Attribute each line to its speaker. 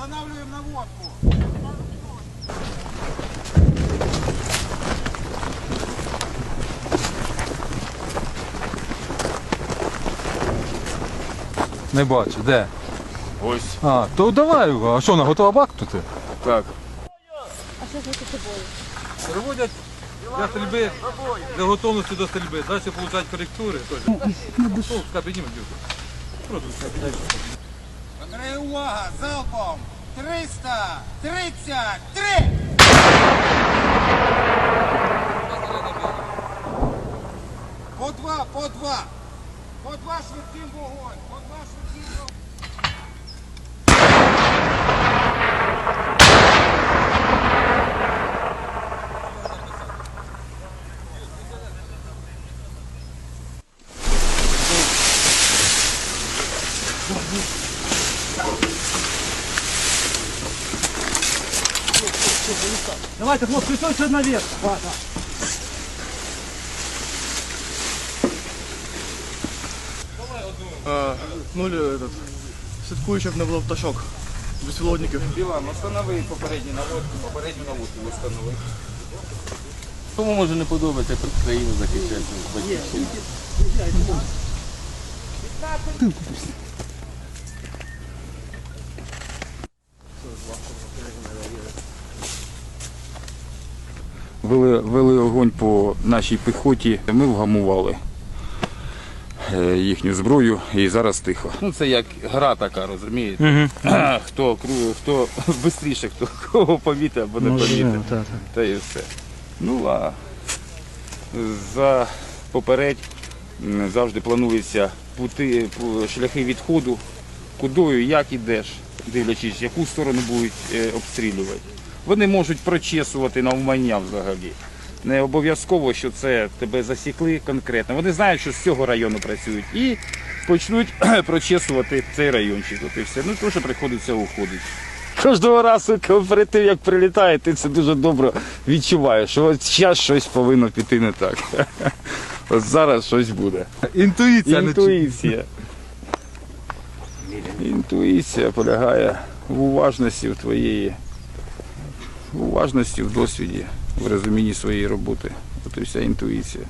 Speaker 1: Останавливаем наводку. Не бачу, де?
Speaker 2: Ось.
Speaker 1: А, то давай, а що, на готова бактути?
Speaker 2: Так.
Speaker 3: А що з тобою?
Speaker 1: Проводять для стрільби, для готовності до стрільби. Далі отримують коректури. Піднімуть. Просто піднімуть.
Speaker 4: Увага! Залпом! 333! По два, по два! По два швидким вогонь! По два швидким вогонь!
Speaker 5: Давайте, хлопці, все наверх.
Speaker 6: А, нуль этот, слідкую, щоб не було пташок. Безпілотників.
Speaker 2: Білан, встанови попередню наводку, попередню наводку встанови.
Speaker 7: Кому може не подобається як країну захищати батьківщину?
Speaker 2: Вели, вели огонь по нашій піхоті. Ми вгамували е, їхню зброю і зараз тихо.
Speaker 7: Ну це як гра така, розумієте? Хто кру- хто швидше, хто кого помітить або не помітить. Та і все. Ну а за попередь завжди планується пути, шляхи відходу, кудою, як ідеш, дивлячись, яку сторону будуть е, обстрілювати. Вони можуть прочесувати навмання взагалі. Не обов'язково, що це тебе засікли конкретно. Вони знають, що з цього району працюють і почнуть прочесувати цей райончик. От і все. Ну теж приходиться уходити. Кожного разу, коли перед тим, як прилітає, ти це дуже добре відчуваєш, що от зараз щось повинно піти не так. От зараз щось буде.
Speaker 1: Інтуїція.
Speaker 2: Інтуїція. Інтуїція полягає в уважності в твоєї, уважності в досвіді, в розумінні своєї роботи. От і вся інтуїція.